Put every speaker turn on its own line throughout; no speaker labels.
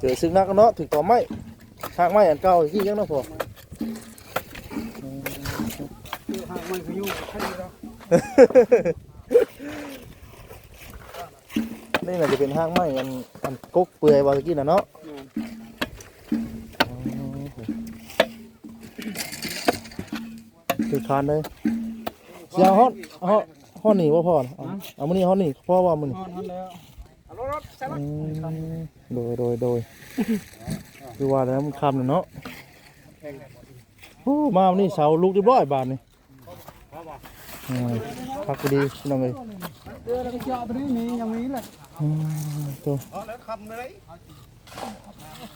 เจอซึ่งนักเนาะถึงต่อไม้หากไม้อันเก่าที่ยังเนาะพอ
คือหากมันคืออยู่แค่นี้แล้ว
นี่น่าจะเป็นหากไม้อันอันกกเปื่อยว่าตะกี้น่ะเนาะคือคานเลยเสียงฮอดฮอดฮอดนี่บ่พอนะเอาเอามื้อนี้ฮอดนี่พอว่ามื้อนี้
นอนทันแล้วเอารถรถใช่ไหม
อืมโดยโดยโดยคือว่าแล้วมันคำน่ะเนาะโอ้มาวันนี้เสาลูกเรียบร้อยบาทนี่อืมพักก็ดีพี่น้องเอ้ย
เดือแล้วก็เจาะไปนี่มีอย่างนี้แหละ
อืมตัว
อ๋อแล้วคำเลย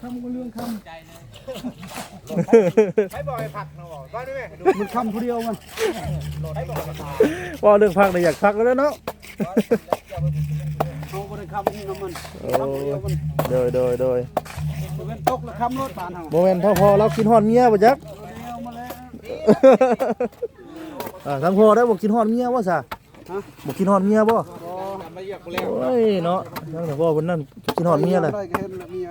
คำก็เรื่องคำให้บอกให้ผักเนาะบอกว่าด้วยไหมมันคำผู้เดียวมัน
ว่าเรื่องพักเลยอยากพักแล้วเนาะ
เอาบริ คำนี่น้ำมัน
โอ้
คำผู้เดียวมัน
โดยโดยโดย
เป็นตกแล้วคำรถผ่านเอา
โมเมนต์พ่อพอเรากินฮอดเมียป่ะจัก
เอามาแล้ว
อ่าทั้งพ่อได้บอกกินฮอดเมียบ่ซะ
ฮะ
บอกกินฮอดเมียบ่
อ๋อมาเรียกกูแล้ว
โอ้ยเนาะทั้งแต่พ่อคนนั้นกินฮอดเมียแหละ
ได้ก็เห็นแล้วเมีย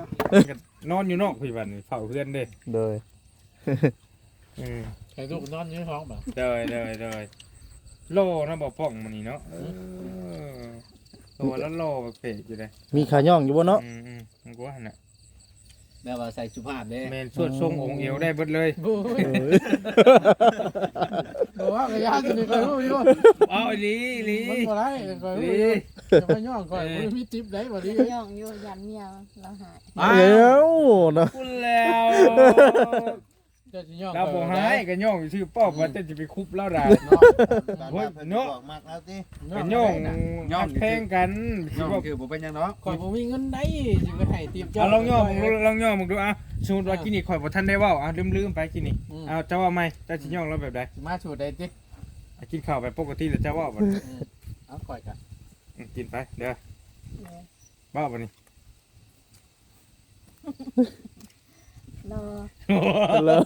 นอนอยู่นอกพี่บันนี่เฝ้าเพื่อนเด้
โดย
อืม
ใครลูกนอนอยู่ในห้องบ่
เดยเดยเดยโลนะบอกป้องมันนี่เนาะเออ ตัวแล้วโลเปะอยู่เลย
มีขาย่องอยู่บ่เนาะ
อืมอืมมันก็ว่าหั่นน่ะ
แบบว่าใส่สุภาพเด้
แมนสวดทรงองค์เอวได้เบิดเลย
บู๊ย
เออ
บอกว่ากระยาจะนี่ก็รู้อยู่
เอาอีหลีอีหลี
มันบ่ได้ก็
อี
รู้
ห
อ
ลี
ยู่จะไปย่องก่อนบ่มีติ๊บได้บ่ดี
ย่องอยู่ยันเมียเราหาย
เดี๋ยวเนาะ
พูดแล้ว
จะสิย่อง
เราบอกให้กันย่องชื่อป้อบว่าจะจะไปคุบเล่าด่า
เนาะ
เฮ้ยเนาะ
มากแล้วสิ
กันย่องย่องแพงกันสิบอก
คือผมเป็นยังเนาะ
ข่อยบ่มีเงินได้สิไปให้ติ๊บ
เอาลองย่องมึงดูลองย่องมึงดูอะสมมติว่ากินนี่ข่อยบ่ทันได้เว้าอะลืมๆไปกินนี่เอาเจ้าว่าไหมเจ้าสิย่องเราแบบใด
มาชูได้ติ
อะกินข้าวไปปกติแล้วเจ้าเว่าบ่
เอาข่อยกัน
อืมกินไปเดี๋ยวบ้าบ่นี่
รอ
แล้ว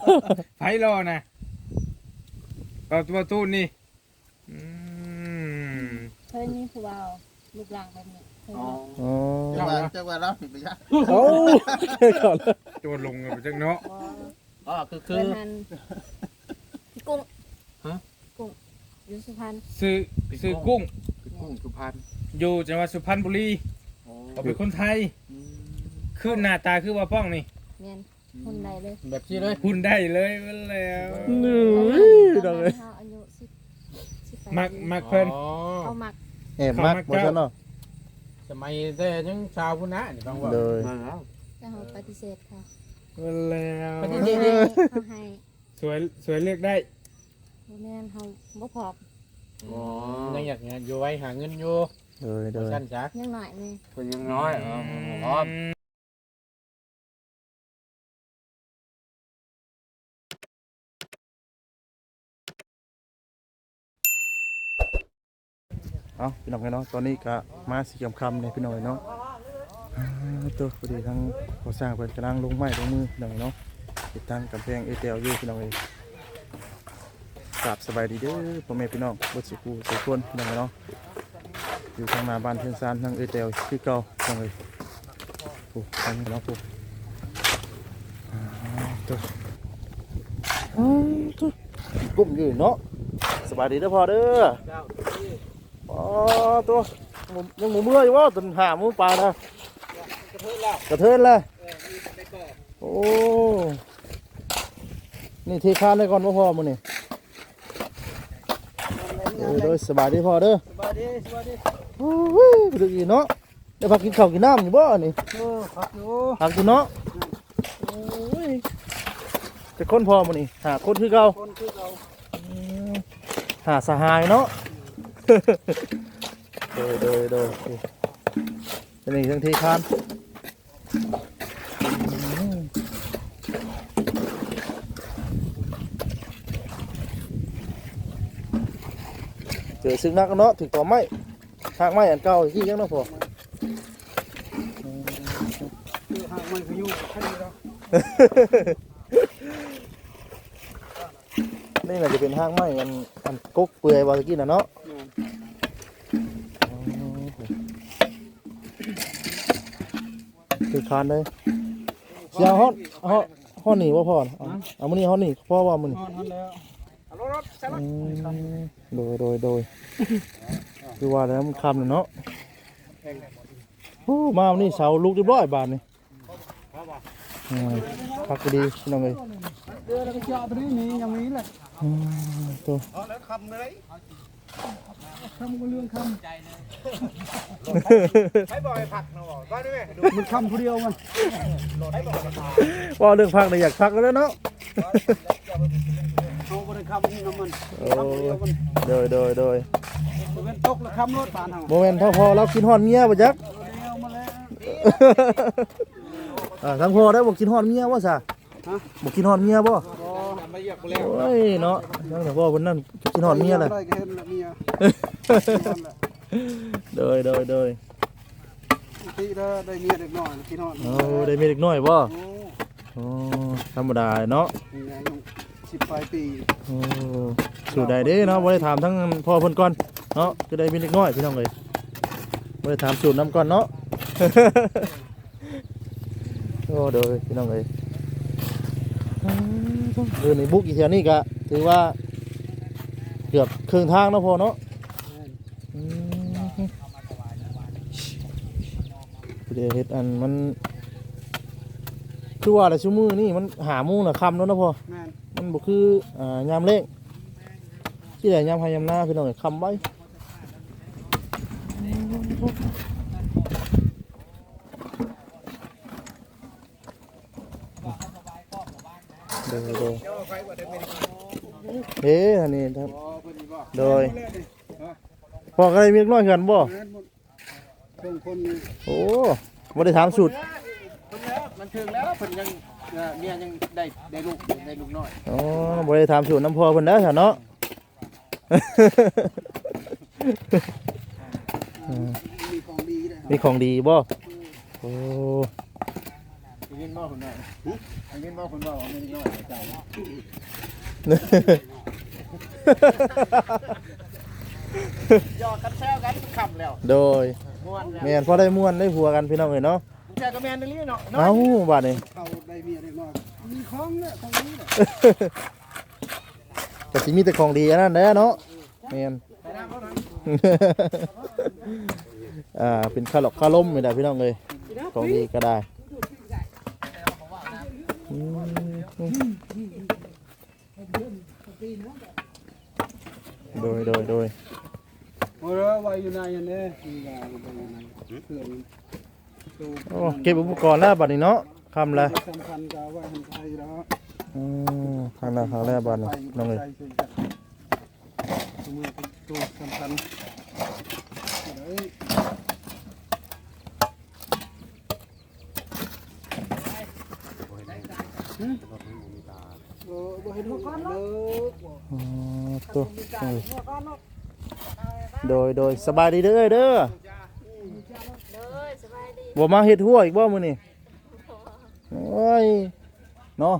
ไผรอนะเปิดประตูนี่อืม
เคยมีผู้เบาลูกหลังแบบนี้เคย
อ๋อ
มี
อ๋อ
จังหวะ
จังหวะรับผิดไปยะ
เอ้าก่อน
โจรลงกันไปจังเนาะ
บ่
อ๋อคือ
เค
คือย
หันพี่กุ้ง
ฮะ
กุ้งอยู่สุพรรณ
ซื้อซื้อกุ้ง
กุ้งสุพรรณ
อยู่จังหวัดสุพรรณบุรีเขาเป็นคนไทยคือหน้าตาคือว่าป้องนี่
เมียน คนใดเลย
แบบนี้เลย
คุณได้เลยเว้ยแล้ว
หนูพี่น้องเอ้ย
เขาอายุสิบสิบแปด
มัก
ปี
มักเพิ่น
อ๋อ
เขามัก
แอบมักบ่ซั่นเนาะ
สมัยแต่ยังชาวพุทธนะนี่ฟังว่า
โดย
แต่เขาปฏิเสธค่ะ
เว้ยแล้ว
ปฏิ
เขา
เสธ
ให้เขาให้
สวยสวยเลือกได้
บ่แม่นเขาบ่พร้อม
อ๋อยังอยากอยู่ไว้หาเงินอยู่
โดยโดย
สั้นจัก
ยังหน่อยเลย
คนยังน้อยอ๋อ
เอาพี่น้องเนาะตอนนี้ก็มาสิคำๆเนี่ยพี่น้องเนาะอ่าตัวพอดีทั้งก่อสร้างเพิ่นกำลังลงไม้ลงมือพี่น้องเนาะติดตั้งกำแพงเอเตลอยู่พี่น้องเอ้ยกราบสบายดีเด้อพ่อแม่พี่น้องบ่สิกูสิคนพี่น้องเนาะอยู่ทางหน้าบ้านเพื่อนซานทางเอเตลคือเก่าพี่น้องเอ้ยโอ้ทางนี้เนาะปุ๊อ่ตัวอ่าตัวกุ้มอยู่เนาะสบายดีเด้อพ่อเด้อ ตัวผมยังหมูเมื่อยอยู่ว่าตุนหาหมูปลานะกระเทินเลยโอ้นี่เทคานเลยก่อนว่าพอมันนี่โอ้ยโดยสบายดีพอเด้อ
สบายดีสบายดี
โอ้ยไปดูอีกเนาะเดี๋ยวพักกินข้าวกินน้ำอยู่บ่นี่
เออพักอยู่
พักกินเนาะโอ้ยจะคนพอมันนี่หาคนคือเก่า
คนคือเรา
หาสหายเนาะ โดยโดยโดยเป็นอีกทั้งทีคานเจอซึ่งนักเนาะถึงต่อไม้หากไม้อันเก่าที่ยังเนาะพอ
คือหากมันคืออยู่แค่นี้แล้ว
นี่น่าจะเป็นห้างไม้อันอันกกเปื่อยว่าตะกี้น่ะเนาะ คือคานเลยเสียฮอดฮอดฮอดนี่บ่พอเอาเอามื้อนี้ฮอดนี่พอว่ามื้อนี้
นอนนอนแล้วเอารถรถใช่ไหม
อืมโดยโดยโดยคือว่าแล้วมันคำน่ะเนาะโอ้มาวันนี้เสาลูกเรียบร้อยบาทนี่อืมพักก็ดีพี่น้องเอ้ย
เดื อดแล้วก็เจาะไปนี่นี่อย่างนี้แหละ
อืมตัว
คำก็เรื่องคำมันคำผู้เดียวมัน
ว่าเรื่องพักเลยอยากพักแล้วเนาะ
เอาบริคำนี่น้ำมัน
โอ้
คำผู้เดียวมัน
โดยโดยโดย
เป็นตกแล้วคำรถบานเฮา
โมเมนต์พอพอเรากินฮอดเมียบ่จัก
เดียวมาแล้ว
อ่าทั้งพอได้บอกกินฮอดเมียบ่ซะ
ฮะ
บอกกินฮอดเมียบ่
บ่
โอ้ยเนาะยังแต่พ่อเพิ่นนั่นกินฮอดเมียแหละ
ได้ก็เห็นละเมีย
โดยโดยโดย
ที่ได้ได้เมียเด็กน้อยพี่น้อง
โอ้ได้มีเด็กน้อยบ่
โอ้
โอ้ธรรมดาเนาะ
ยอายุสิบปลายปี
โอ้สู่ใดเด้เนาะบ่ได้ถามทั้งพ่อเพิ่นก่อนเนาะก็ได้มีเด็กน้อยพี่น้องเอ้ยบ่ได้ถามสูตรนํก่อนเนาะ โอ้โดยพี่น้องเอ้ย อืมเออในบุกอีเทียนี่ก็ถือว่าเกือบครึ่งทางเนาะพ่อเนาะอืมเดี๋ยวเฮ็ดอันมัน คือว่าแต่ชั่วมือนี่มันหาโมุงน่ะค่ำแล้วเนาะพ่อ
แม่น
มันบ่คืออ่ายามเล่งที่ไหนยามพายามหน้าพี่น้องเอ้ยคำไว้เดี๋ยวเดี๋ยว เอ๊ะอันนี้ครับ
บ่เพิ่นนี่บ่
โดยพ่อก็ได้มีเล็กน้อยกันบ่
แม่นหมดเพิ่นคนนี่
โอ้บ่ได้ถามสูตร
เพิ่นแล้วมันถึงแล้วเพิ่นยังเอ่อเมียยังได้ได้ลูกได้ลูกน้อย
อ๋อบ่ได้ถามสูตรน้ำพ่อเพิ่นแล้วซะเนาะ
มีของดีได้
มีของดีบ่ โอ้
ได้ยินบ่คุณน้อยได้ยินบ่คุณว่าว่ามีลูกน้อยใจย อดกันแซวกันคำแล้ว
โดย
ม่วนแล้ว
แม่นพอได้ม่วนได้ผัวกันพี่น้องเอ้ยเนาะ
แซวก็แม่นนี่เนาะ
เอ้าบาดนี้
เขาได้เมียเด็กน้อยมีของเนี่ยของนี้แหละ
ก็สิมีแต่ของดีอันนั้นแหละเนาะแม่น
ไปน้ำบ่นะ
อ่าเป็นข้าวหลอกข้าวล้มนี่แหละพี่น้องเอ้ยของดีก็ได้อืม โดยโดยโดย
โอ้ยว้อยู่ในอันนี้มียาอยู่ในนั้นเครื่องตู้
โอ้เก็บอุปกรณ์แล้วบัดนี้เนาะคำละ
สำคัญก็ไว้ให้ใครแล้ว
อืมครั้งละครั้งแรกบัดนี้น้องเอ้ย
มือตัวสำคัญเฮ้ยโอ้บ่เห็นลูกเลิก
อ๋อ ตัวโดยโดยสบายดีเด้อเอ้ยเด้อ
สบายดี
บ่มาเฮ็ดหัวอีกบ่มื้อนี้โอ้ยเนาะ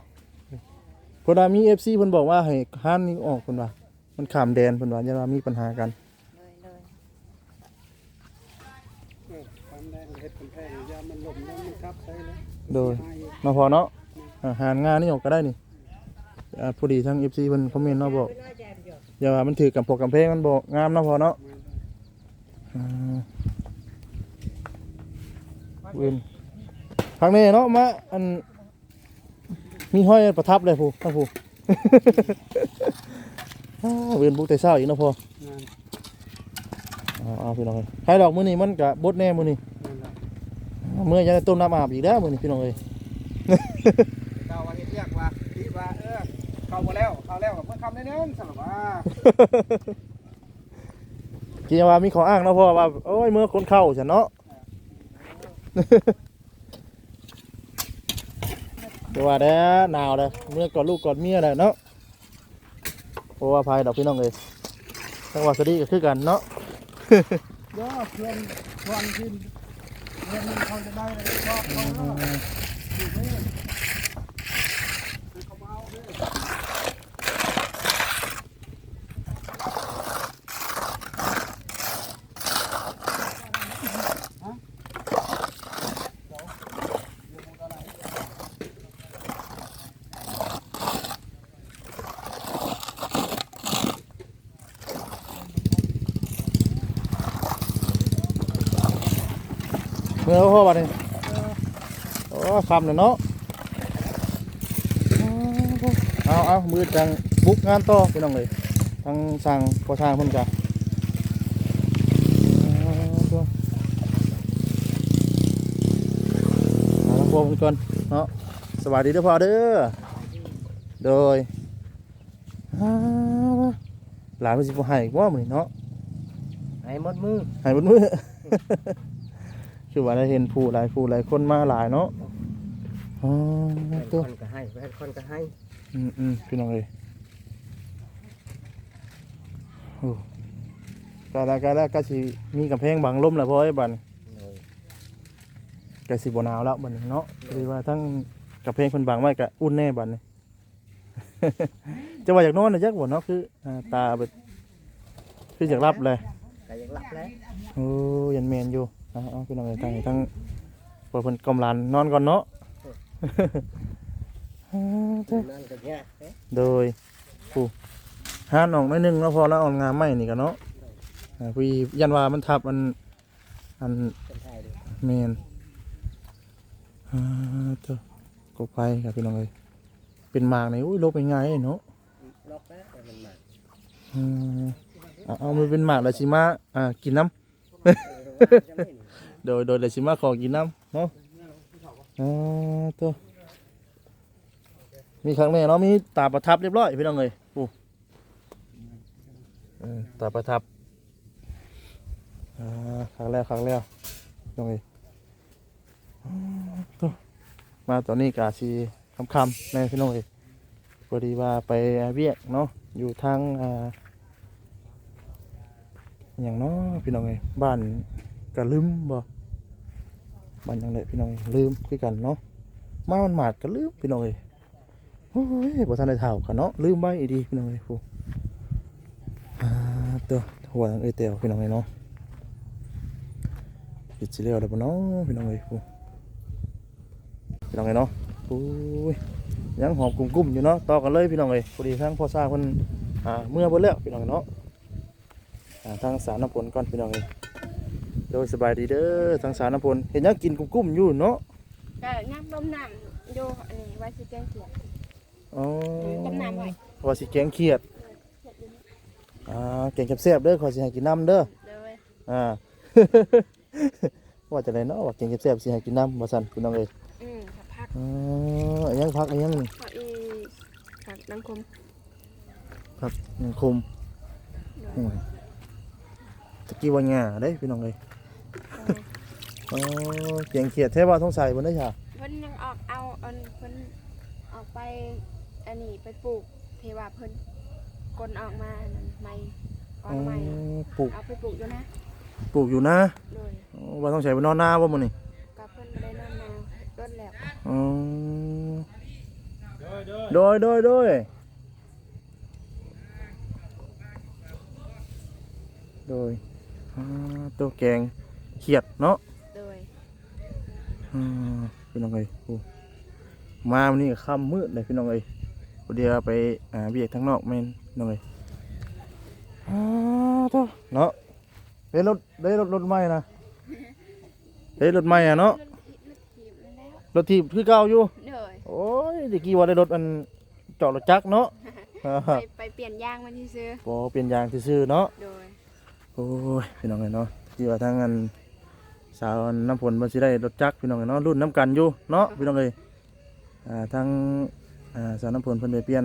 เพิ่นว่ามี FC เพิ่นบอกว่าให้ห้านนี้ออกเพิ่นว่ามันข้ามแดนเพิ่นว่าอย่าว่ามีปัญหากันโดยมาพอเนาะหางานนี่ออกก็ได้นี่อ่าพอดีทั้ง FC เพิ่นคอมเมนต์เนาะบอก อย่าว่ามันถือกับพวกกำแพงมันบ่งามเนาะพอเนาะอ่าเว้นพักนี้เนาะมาอันมีห้อยประทับเลยผู้ทั้งผู้อ้าวเวียนบุกแต่เช้าอีกเนาะพอเอาเอาพี่น้องเอ้ยใครดอกมื้อนี้มันก็บดแน่มื้อนี้เมื่อยังได้ต้มน้ำอาบอีกแล้วมื้อนี้พี่น้องเอ้ย
เข้ามาแล้วเข้าแล้วกับเมื่อคำได้นึงสรุปว่า
กินว่ามีขออ้างเนาะพ่อว่าโอ้ยเมื่อคนเข้าฉันเนาะเดี๋ยวว่าแด้หนาวเลยเมื่อกอดลูกกอดเมียเลยเนาะเพราะว่าภัยดอกพี่น้องเลยจังหวัดสดีก็คือกันเนาะ
ย่อเพื่อนวันที่เงินมันเขาจะได้เลยก็เขาก็อยู่นี่เขามาเอาเลย
โมื่อพ่อ บัดนี้โอ้คำเนี่ยเนาะเอาเอามือจังบุกงานต่อพี่น้องเลยทางสั่งพอทางเพิ่นกะเอาตัวเอาละพวกเพิ่นก่อนเนาะสวัสดีเด้อพ่อเด้อโดยอ้าวหลานเพิ่นสิบ่ให้ว่ามื้อนี้เนาะ
ให้หมดมือ
หายบนมือ คือว่าได้เห็นผู้หลายผู้หลายคนมาหลายเนาะอ๋อ
ให้
ตัว
คนก็ให้ให้คนก็ให้
อืมอืมพี่น้องเลยโอ้กาลากาลาก็สิมีกำแพงบังลมแล้วพอไอ้บัน
เลย
ก็สิบ่หนาวแล้วบัดนี้เนาะคือว่าทั้งกำแพงคนบังไว้ก็อุ่นแน่บัดนี้จะว่าอยากนอนนะจักบ่เนาะคืออ่าตาแบบคืออยากรับเลย
ก็ยังหลับแล้ว
โอ้ยันเมนอยู่ เอาเอาพี่น้องเลยทั้งทั้งเปิดเพิ่นกำลันนอนก่อนเนาะ
นั่นก็แย่
โดยผู้ห้านออกน้อยหนึงแล้วพอแล้วเออกงามไม่นี่กันเนาะอ่าพี่ยันว่ามันทับมันอัน
คนไทยดู
เมนอ่าเจ้าก็ไปครับพี่น้องเลยเป็นหมากในอุ้ยลบไปง่ายเนาะ
ล็อกแล้วแต่มันมา
อืมเอาเอามันเป็นหมากแล้วชิมาอ่ากินน้
เออว่าจะไม่หนีำ
โดยโดยแล้วชิมาขอกินน้ำเนาะอ่าตัวมีครั้งแน่เนาะมีตาประทับเรียบร้อยพี่น้องเลยผู้อืมตาประทับอ่าครั้งแรกครั้งแรกน้อืมตัวมาตอนนี้กาซีคำคำแม่พี่น้องเอยพอดีว่าไปเวียกเนาะอยู่ทางอ่าอย่างเนาะพี่น้องเอยบ้านกะลืมบ่ บ้านยังไงพี่น้องเอยลืมคือกันเนาะมามันหมาดกะลืมพี่น้องเอยโอ้ยบ่ทันได้เท่ากันเนาะลืมไว้อีดีพี่น้องเอยผู้อ่าตัวหัวทางเอยเตียวพี่น้องเอยเนาะปิดสิเรียวแล้วปะเนาะพี่น้องเอ้ยปูพี่น้องเอ้ยเนาะปุ้ยยังหอมกลุ่มๆอยู่เนาะต่อกันเลยพี่น้องเอ้ยพอดีทั้งพ่อซ่าคนอ่าเมื่อบ่แล้วพี่น้องเอ้ยเนาะอ่าทางสารน้ำพลก่อนพี่น้องเอ้ย โดยสบายดีเด้อทางสารน้ำพลเห็นยังกินกลุ่มๆอยู่เนาะ
ก็น้ำต้มน้ำอยู่อันนี้ไว้สิแกงเขียด
อ๋อ
ต้มน้ำไว้
ว่าสิแกงเขียดอ่าแกงแซ่บๆเด้อขอสิให้กินน้ำเด้อ
เลย
อ่าว่าจะไรเนาะว่าแกงแซ่บๆสิให้กินน้ำบ่ซั่นพี่น้องเอ้ย
อืมผักผัก
อ๋ออันยังพักอันยังนี่
ผักอีผักนังคม
ครับยังคมโอ้ยตะกี้ว่าหญ้าเด้พี่น้องเอ้ย อ๋อเกียงเขียดแท้ว่าต้องใส่บนได้ค่ะ
เพิ่นยังออกเอาอันเพิ่นออกไปอันนี้ไปปลูกเทว่าเพิ่นกลนออกมาอันนั้นไม้ออ
อ๋อก
ไม้
ปลูก
เอาไปปลูกอยู่นะ
ปลูกอยู่นะ
เลย
อ๋อว่าต้องใส่บนนอนหน้าว่ามันนี่
กับเพิ่นบ่ได้นอนนาต้นแล้ว
อ๋อโดยโดยโดยโดยอ่าตัวแกงเขียดเนาะ
เลย
อืม พี่น้องเอ้ยโอ้มาวันนี้ก็ค่ำมืดเลยพี่น้องเอ้ยเดี๋ยวไปอ่าเบียกทางนอกแม่นพี่น้องเอ้ยอ้าวเท่าเนาะเฮ้ยรถเฮ้ยรถรถใหม่นะเฮ้ยรถใหม่อะเนาะ
รถถีบรถถีบนั่นแล้ว
รถทีบคือเก่าอยู่
เลย
โอ้ยตะกี้ว่าได้รถอันจอดรถจักรเนาะอ่า
ไปไปเปลี่ยนยางมันที่ซื้อ
พอเปลี่ยนยางซื่อๆเนาะ
โดย
โอ้ยพี่น้องเอ้ยเนาะที่ว่าทางอัน สาวน้ำฝนมันสิได้รถจักรพี่น้องเอ้ยเนาะรุ่นน้ำกันอยู่เนาะพี่น้องเอ้ยอ่าทางอ่าสาวน้ำฝนเพิ่นไปเปลี่ยน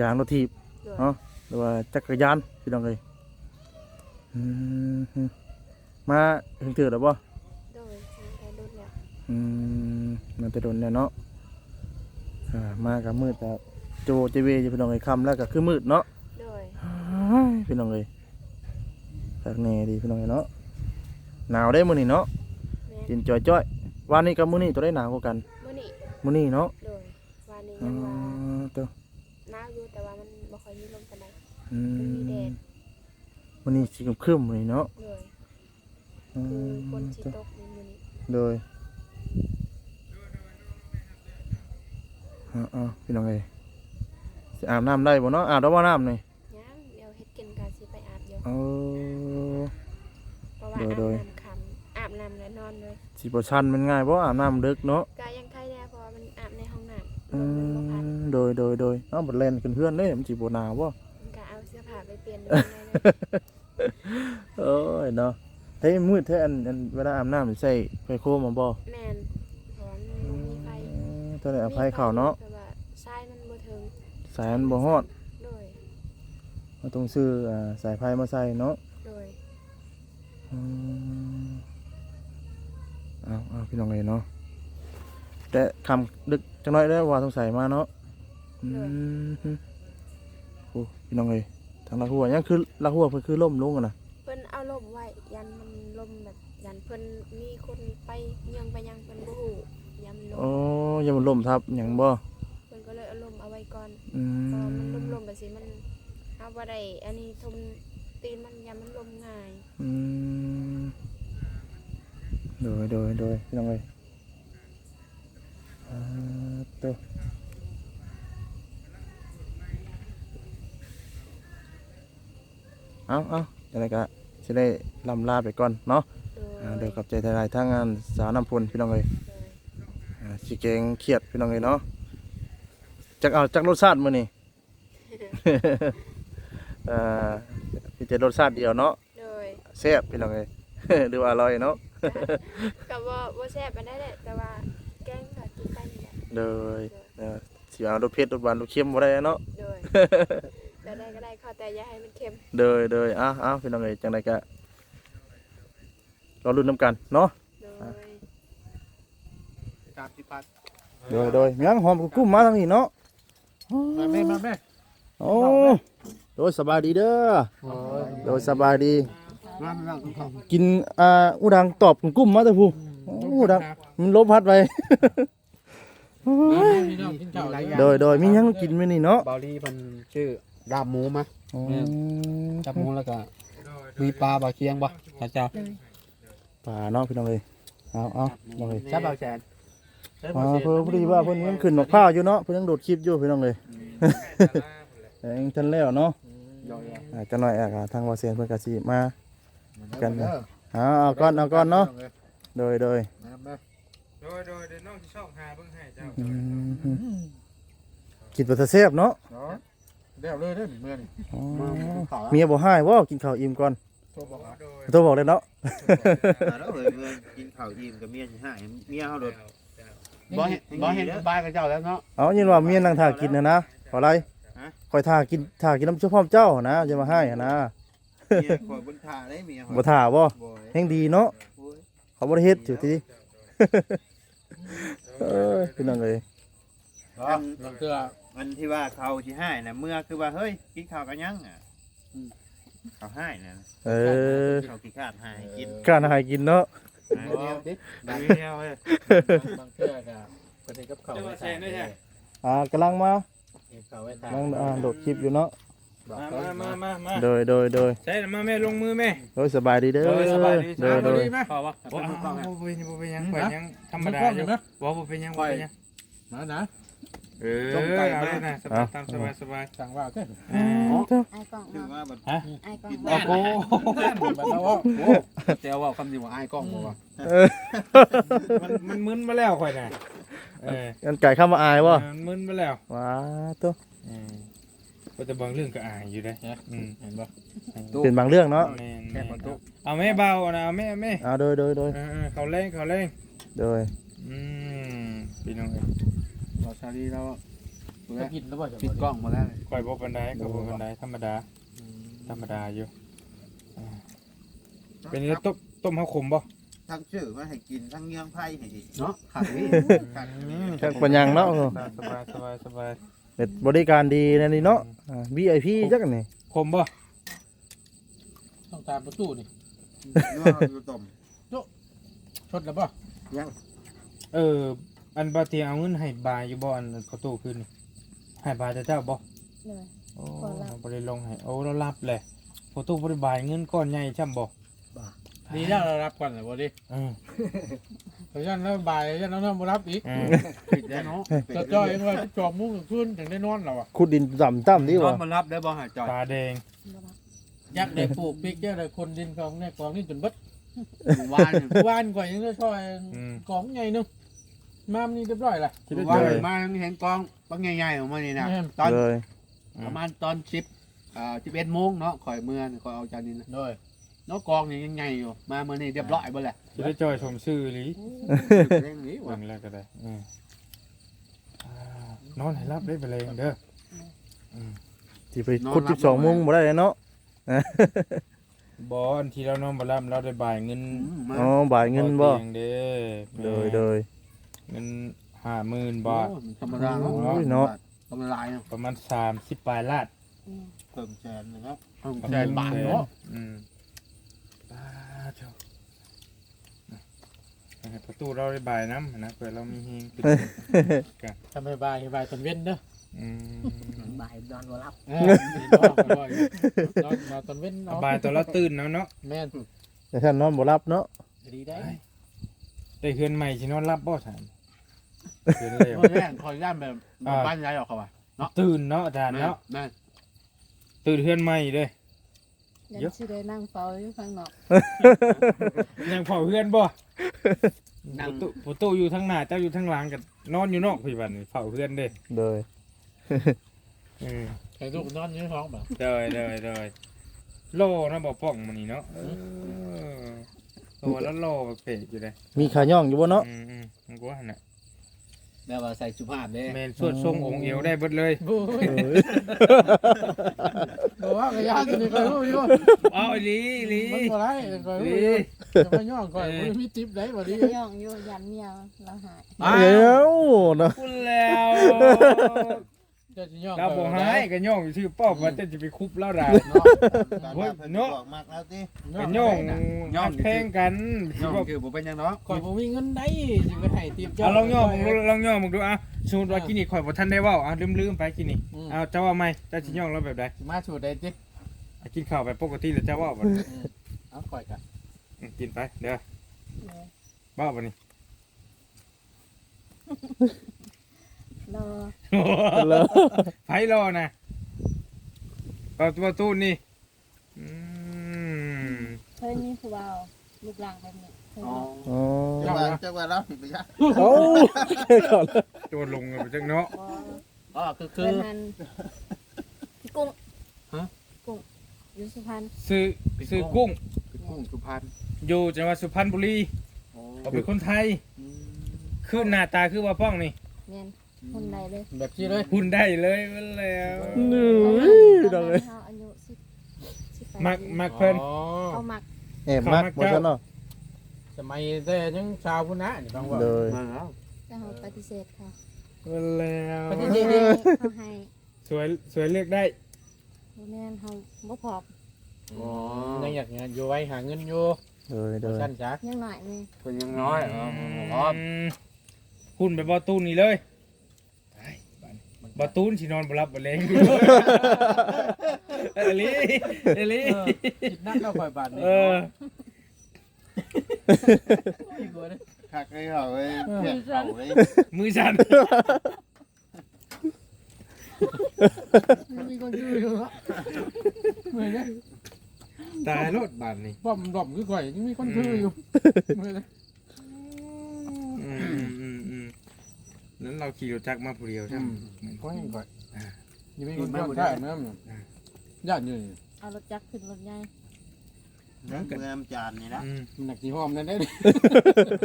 ยางรถทีบ
โดย
เนาะหรือว่าจักรยานพี่น้องเอ้ยอืมฮึมาถึงถือแล้วบ่
โดยทางไปรุ่นแล้ว
อืมมันจะโดนเนี่ยเนาะอ่ามากับมืดแต่โจเจเวอยู่พี่น้องเอ้ยคำแล้วก็คือมืดเนาะ
โดย
พี่น้องเอ้ยจากแน่ดีพี่น้องเอ้ยเนาะ หนาวได้มื้อนี้เนาะ
แม่น
กินจ่อยๆวันนี้กับมื้อนี้ตัวได้หนาวกว่ากัน
มื้อนี้
มื้อนี้เนาะ
โดยวันนี้
อ๋
ยังว่า
อตัว
หนาวอยู่แต่ว่ามันบ่ค่อยมีลมปานใด
อื
มันมีแด
ม
ด
มื้อนี้สิครึ้มๆมื้อนี้เนาะ
โดย
อื
คือ
ม
คนสิ
ตัว
ตกในมื้อนี้
โดยอ๋อๆพี่น้องเอ้ยสิอาบน้ำได้บ่เนาะอาบได้บ่น้ำนี่
ยังเดี๋ยวเฮ็ดกินกาสิไปอาบอยู่
เออ
เพราะว่า
โด
อาบ
ย
น้ำคำอาบน้ำ
สิบ่ชันมันง่ายบ่อาบน้ำดึกเนาะ
กายังไข้แน่เพราะว่ามันอาบในห้องน้ำ
อื
ลมมันบ่พัด
มโดยโดยโดยเอ้าบัดแล่นขึ้นเพื่อนเด้มันสิบ่หนาวบ่
มันก็เอาเสื้อผ้าไปเปลี่ยนเลย
โอ้ยเนาะเฮ้ยมืดแท้อันอันเวลาอาบน้ำนี่ใส่ไฟโคมมาบ่
แม่นเพราะว่ามันบ่มีไฟ
อืมตอนนี้อภัยเข้าเนาะ
แต่ว่าทรายมันบ่ถึง
สายมันบ่ฮอด
โดย
เราต้องซื้ออ่าสายไฟมาใส่เนาะ
โดย
อืม เอาเอาพี่น้องเลยเนาะแต่คำดึกจังน้อยได้อว่าสงสัยมาเนาะอืมโอ้พี่น้องเลยทางละหัวยังคือละหัวเพิ่นคือล่มลงอะนะ
เพิ่นเอาลมไว้ยันมันลมแบบยันเพิ่นมีคนไปเยังไปยังเพิ่นบ่ฮู้ยันมันล
โอ้
ม
ยังมันล่มทับหยังบ่
เพิ่นก็เลยเอาลมเอาไว้ก่อน
อื
พอ
ม
มันลมๆแบบสิมันเอาบ่ได้อันนี้ทมตีนมันยันมันลมง่าย
อืม โดยโดยโดยพี่น้องเลยอ่าตัวเอาเอาอะไรก็จะได้ลำลาไปก่อนเนาะ
โดย
อ่าเดี๋ยวกับใจทลายทางงานสาวน้ำพลพี่น้องเลย
โดย
อ่าสิเกงเครียดพี่น้องเลยเนาะจักเอาจักรสชาติมื้อนี่อ่ามีแต่รสชาติเดียวเนาะ
โดย
แซ่บพี่น้องเลยดูว่าอร่อยเนาะ
ก็บ่บ่ แซ่บปานใดแหละแต่ว่าแกงก็กินไปนี่แหละ
เลยเออสิเอารสเผ็ดรสหวานรสเค็มบ่ได้เนาะ
โดย แต่ได้ก็ได้ขอแต่อย่าให้มันเค็ม
เดยเดยอ้าวอ้าวพี่น้องเอ้ยจังไดก็รอรุ่นน้ำกันเนาะ
โดย
ตามที่พัด
โดยโดยมีหยังหอมกุ้มมาทางนี้เนาะ
มาแม่มาแม่
โอ้โดยสบายดีเด้อ โดยสบายดี
มามาคุณเขา
กินอ่าอูดังตอบกุ้มมาแต่ผู้ โอ้อูดังมันลบพัดไป
พี่น้องกินข้าวหลายอย่าง
โดยโดยมีหยังกินมื้อนี้เนาะ
เบาลีมันชื่อดาบหมูมา
อ๋อ
จับหมูแล้วก็มีปลาบาเคียงบ่พระเจ้า
ป่าเนาะพี่น้องเอ้ยเอาเอาน้องเอ้ย
จับเบาแสน
อ่าเพิ่นพอดีว่าเพิ่นยังขึ้นมะพร้าวอยู่เนาะเพิ่นยังโดดคลิปอยู่พี่น้องเอ้ยแต่ยังทันแล้วเนาะ
ยอย
อ่าจังหน่อยอะก็ทางวาเซียนเพิ่นก็สิมากันนะเอาเอาก่อนเอาก่อนเนาะ โดยโดย
โดยโดยเดี๋ยวน้องสิชอบหาเบิ่งให้เจ้า
อืมกินบ่ทันแซ่บเนาะ
เนาะเดี๋ยวเลยเด้อเมื่อนี่
อ๋อ
มากินข้าว
เมียบ่ให้บ่กินข้าวอิ่มก่อน
โทรบอกว่า
โดย
โทรบอกเลยเนาะ
แล้วเอ้ยเมื่อกินข้าวอิ่มกับเมียสิหายเมียเฮาโดด
บ่เห็นบ่เห็นสบายกับเจ้าแล้วเนาะ
เอายินว่าเมียนั่งท่ากินนะนะขออะไรคอยท่ากินท่ากินน้ำเจ้าพ่อมเจ้านะจะมาให้นะ
เมียข่อยบนท่าได้เมียข่อย
บ่ท่าบ่
บ่
แห่งดีเนาะ
โอ้ย
เขาบ่ได้เฮ็ดอยู่ที่ เอ้ยพี่น้องเอ้ย
อันนั่นคือ
อันที่ว่าเขาสิให้น่ะเมื่อคือว่าเฮ้ยกินข้าวกันยังอะเขาให้น่ะ
เออ
เขาขี้ขาดให้กิน
การให้กินเนาะ
หา
บ่
เดียว
ดิ
ดูเดียวเอ้ย
บางเทื่อก็ก็ได้กับข้าวไว้ทานได้
อ่ากำลังมา
เก็บข้าวไว้ทาน
กำลังอ่าโดดคลิปอยู่เนาะ
บอก
มา
เขา
มามามามา
โดยโดยโดย
ใช่มาแม่ลงมือแม่
โดยสบายดีเด้อ
โดยสบายดี
โดยโดย
พอวะบ่บ่เป็นบ่เป็นหยังบ่เป็นหยังธรรมดาอยู่บ่บ่เป็นหยังบ่เป็นหยัง
มานะ
เออเอาเลยนะสบายตามสบายสบาย
สั่งว่าเด้อ
เออ
ไอ้กล่อง
คือว่าแบบ
ไอ้กล่อง
โอ้โหบัดแล้วว่าโอ้เจ้าว่าคำนี้ว่าอายกล้องบ่ว่า
มันมันมึนมาแล้วข่อยน่ะเออ
กันไก่เข้ามาอายบ่
มันมึนมาแล้ว
ว้าตัว
อืม ก็จะบางเรื่องก็อายอยู่ได้อืม
เห็นบ่
เป็นบางเรื่องเนาะ
แม่น
แค่ประตู
เอาแม่เบานะเอาแม่เอาแม่
อ่าโดยโดยโดย
เออๆเขาเล่งเขาเล่ง
โดย
อืมพี่น้องเอ้ย
เราชาลีเราจะกินแล้วบ่จะปิดกล้องมาแล้ว
ข่อยบ่ปานใดก็บ่ปานใดธรรมดา ธรรมดาอยู่อ่าเป็นแล้วต้มต้มข้าวขมบ่
ทั้งชื่อมาให้กินทั้งเงี้ยงไผ่ให้อีก
เนาะขาดนี่
ขัด
จักปัญญังเนาะ
สบายสบายสบาย
เป็นบริการดีนะนี่เนาะอ่า VIP จักอันนี่
ขมบ่
ต้องตามประตูนี่
นัวอยู่ต้ม
ชดแล้วบ่
เออ อันบาเตียเอาเงินให้บายอยู่บ่อันประตูขึ้นนี่ให้บายแต่เจ้าบ่
เลย
โอ้
บ่รับ
บ่ได้ลงให้โอ้เรารับแหละประตูบ่ได้บายเงินก้อนใหญ่ช่ำบ่
ดีแล้วเรารับก่อนเลยบ่ดิ
อืม
เพราะฉะนั้นแล้วบ่ายยันเราบ่รับอีก
อืม
ผิดแล้วเนาะจะจ้อยเองว่าจอบมุ้งขึ้นถึงได้นอนแล้วอะ
ขุดดินต่ำต่ำดี
นอ
วะ
นมารับได้บ่หาจอย
ตาแดง
ยักษ์ได้ปลูกพริกเยอะเลยคนดินของในกองนี่จนเบิดวานวานก่อนยังจะช่วย
อืม
กองใหญ่นึงมามันนี่เรียบร้อยละ
คิดได้
ว่า
เจอ
มาเห็นกองกองใหญ่ๆออกมานี่นะ
แม่น
ตอน
เลย
ประมาณตอนสิบอ่าสิบเอ็ดโมงเนาะข่อยเมื่อข่อยเอาจานนี้นะ
โดย
เนาะกองนี่ยังใหญ่อยู่ มาเมื่อนี่เรียบร้อยหมดแหละ
จะได้จอยชมชื่อหรือ
เรื่องนี้
วั
ว่ะ
นแรกก็ได้อืมอ่านอนให้รับได้ไปเลยเด้อ
ที่ไปคุด12โมงบ่ได้เนาะ
บออันที่เรานอนบ่รับเราได้บ่ายเงิน
อืมมา
อ๋อบ่ายเงินบ่
พอตียงเด้
โดยโดย
เงินห้าหมื่น
โอ้
บาท
มันธรรมดาเนาะ
โอ้ยเนาะ
กำลังลายเนาะ
ประมาณสามสิบปลายลาด
เพิ่มแสนนะครับ
แสนบาทเนาะ
อืม ป้าเจ้าให้ประตูเราได้บ่ายน้ำนะเผื่อเรามีเฮงขึ้น
ทำให้บายให้บายตอนเว้นเด้อ
อืม
บ่ายนอนบ่หลับ
เออนี่นอนบ่อยนอนนอนตอนเว้น
ส
เนาะ
บายตอนเราตื่นเนาะเนาะ
แม่น
แต่ท่านนอนบ่รับเนาะ
ดีได้
ได้เฮือนใหม่สินอนรับบ่ถามเฮือนเร็ว
เมื่อแรกข่อยย่านแบบบ้านยายออกเขาว่ะ
ตื่นเนาะอาจารย์เนาะ
แม่น
ตื่นเฮือนใหม่เด้
ยันสิได้นั่งเฝ้าอยู่ข้างนอก
ยังเผาเฮือนบ่ประตูประตูอยู่ทางหน้าเจ้าอยู่ทางหลังกันนอนอยู่นอกพี่บัดนี่เผาเฮือนเด้
เลย
เออ
ให้ลูกนอนอยู่ในห้องแบบ
เดยเดยเดยโลนะบ่ป้องมันนี่เนาะเออตัวแล้วโลเปกอยู่เลย
มีขาย่องอยู่บ่เนาะ
อืมอืมมันกูว่าหั่นน่ะ
แบบว่าใส่สุภาพเด้
แม่นสวดทรงองค์เอวได้เบิดเลย
บู๊ย
เอ้ย
บอกว่ากระยาตัวนี้ก็รู้อยู่
เอาอีหลีอีหลี
มันบ่ได้ก็รู้
อี
อ
หลี
ยู่จะมาย่องก่อนบ่มีติ๊บได้บ่ดี
ย่องอยู่ยันเมียเราหาย
อ้า
เดี๋ยว
ว
เนาะ
พูดแล้ว
จะสิย่อง
เราบ่หายก็ย่องอยู่ชื่อป้อมว่าจะจะไปคุบแล้วได้
เนาะ
การ
เฮ้ย
ว่าเพิ่น
เนาะ
บอกมากแล้วติ
ก็ย่องย่องแข่งกันสิ
ย่อง
ว่า
คือบ่เป็นหยังเนาะ
ก่อนบ่มีเงินได้สิไปให้ติ๊บ
เอาลองย่องมึงดูลองย่องมึงดูอะสมมุติว่ากินนี่ข่อยบ่ทันได้เว้าอะลืมๆไปกินนี่เอาเจ้าว่าไหมเจ้าสิย่องเราแบบใด
สิมาสูดได้ติ
อะกินข้าวแบบปกติแล้วเจ้าเว้าบ่
เอาก่อยกัน
อืมกินไปเด้อบ้าบ่นี่
รอ
แล้ว
ไผรอนะประตูประตูนี่อืม
เคยมีผู้เบาลูกหลานแบบนี้เคย
อ๋อ
มี
อ๋อ
จังว่าจังว่าเราไปยัก
เอ้าก่อนเลย
โจรลงกันไปจังเนาะ
บ่
อ๋อคือคื
เพื่
อ
อนนั้นพี่กุ้ง
ฮะ
กุ้งอยู่สุพรรณ
ซื้อซื้อกุ้ง
คือกุ้งสุพรรณ
อยู่จังหวัดสุพรรณบุรี
โอ้
เขาเป็นคนไทยคือหน้าตาคือว่าป้องนี่
เนียน คนใดเลย
แบบนี้เลย
หุ่นได้เลยมันแล้ว
หนูดอกเลย
เฮาอายุสิบสิบแปด
มัก
ปี
มักเพิ่น
อ๋อ
เขามัก
แอบมักบ่ซั่นเนาะ
สมัยแต่ยังชาวพุทธะนี่บางว่า
เลย
มาแล้ว
แต่เขาปฏิเสธค่ะ
มันแล้ว
ปฏิ
เขา
เสธ
ให้เขาให้
สวยสวยเลือกได้
บ่แม่นเขาบ่พร้อม
อ๋อ
ยังอยากเงินอยู่ไว้หาเงินอยู่
เลยเลย
สั้นจ้ะ
ยังหน่อยแม่
คนยังน้อยอ๋อพร้อม
อืมหุ่นไปบอตูนนี่เลยไป บอตูนสินอนบ่รับบ่แรงอยู่เอลิเอลิ
เออคิดนักแล้วค่อยบาทนี่
เออ
คักเลยเหรอเว้ยเพี้ยนเขาเว้ย
มือสั่น
มีคนชื่ออยู่เนาะเหมือนกัน
ตายรถบาดนี่
ป้อมดอมคือข่อยยังมีคนชื่ออยู่เหมือนกัน
อืมอืมอืม นั้นเราขี่รถจักรมาผู้เดียวใช่ไหม
ก็ยังข่อยยังมีคนชื่อใช่ไหมญาติอยู่นี่
เอารถจักรขึ้นรถใหญ่
เมืองจานนี่นะ
อืม
หนักที่หอมนั่นได้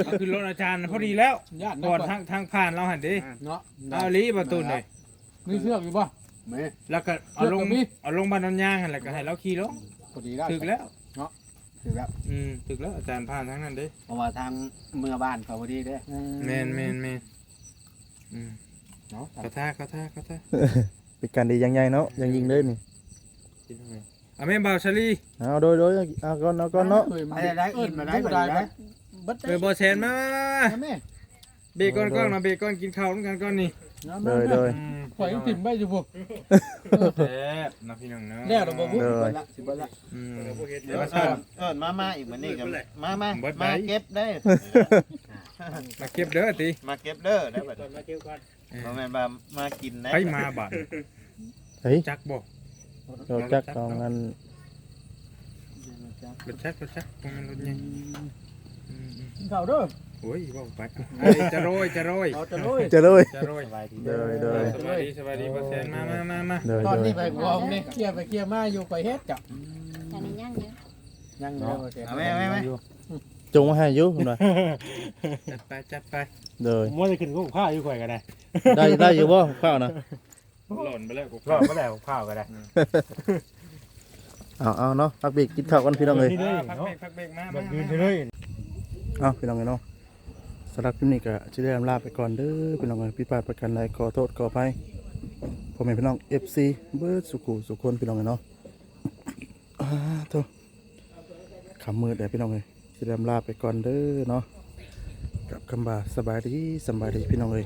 เอาขึ้นรถอาจารย์พอดีแล้ว
ญาติ
ก่อนทางทางผ่านเราหันดิ
เนาะ
เอาลิประตูนเลย
มีเชือกอยู่ป่ะ
แม่
แล้วก็เอาลง
เลือกตรงนี้
เอาลงบ้านนนยางหันแล้วก็ให้เราขี่ลง
พอดีได้
ถึกแล้ว
คือแบบ
อืมถึกแล้วอาจารย์ผ่านทางนั้นเด้
เพราะว่าทางเมืองบ้านเขาพอดีเด้
แมนแมนแมน อืม
เนาะ
เขาท่าเขาท่าเขาท่า
เป็นการดีอยังใหญ่เนาะอยังยิงเลยนี่
คิดว่าไงอะแม่บ่าวชาลี
เอาโดยโดยเอาก่อนเอาก่อนเนาะ
ไปได้ได้อิ่มมาได้บ่
ได้
ได้
บัด
เบอร์บอแซนมา
แม่
เบรกก่อนก่อนมาเบรกก่อนกินข้าวด้วยกันก่อนนี่
เลยเลย
อืม
ข่อยยังติ่มไปอยู่พวก
แซ่บนะพี่น้องเนาะ
แล้วเราบอกว่า
เลย
ละสิบละ
อืม
เดี๋
เดี๋
ย
ยวว
มา
มา
เอิ
ท
ญเอิญมามาอีกมันนี่กันมามา
เบิดไป
มาเก็บได้ำ
มาเก็บเด้อติ
มาเก็บเด้อได้บัดมาเก็บก่อนบ่แม่นว่ามากินได้
ไปมาบัด
เฮ้ย
จักบ่
เราจักกองกัน
รถชักรถชักบ่แม่นรถใหญ่อืม
กินข้าวเด้อ
ๆโอ้ยเว้าไปไอ้จะโรยจะโรย
เอาจะลุย
เจะเลย
จะโรย
เดยเดย
สบายดีสบายดีบ่แซนมามามามา
เดย
ตอน
เด
นี้
ย
ไปกองนี่เคลียร์ไปเคลียร์มาอยู่ไปเฮ็ดจ้ะ
อันนี้ย่างเยอะ
ยังเด้อแก
เอาแม่แม่แม่
จงมาให้อยุคุณหน่อย
จัดไปจัดไป
เดย
มันจะขึ้นก็ข้าวอยู่ข่อยก็ได้
ได้ได้อยู่บ่ข้าวนะ
หล่นไปแล้วกู
รอดไม่ได้ข้าวก็ได้
เอาเอาเนาะพักเบรกกินข้าวกันพี่น้องเลย
นี่เลย
พัก
เนาะ
เบรกพักเบรกมา
บั
มา
ดยืน
มา
เลย
เอาพี่น้องเลยเนาะสำหรับคลิปนี้ก็จะได้ลาไปก่อนเด้อพี่น้องเลยพี่ปาดประกันใดขอโทษขออภัยพ่อแม่พี่น้อง FC เบิร์ดสุขุสุขคนพี่น้องเลยเนาะอ่าโตคำมือเดี๋ยวพี่น้องเลย จะได้ลาไปก่อนเด้อเนาะกับคำบาสบายดีสบายดีพี่น้องเลย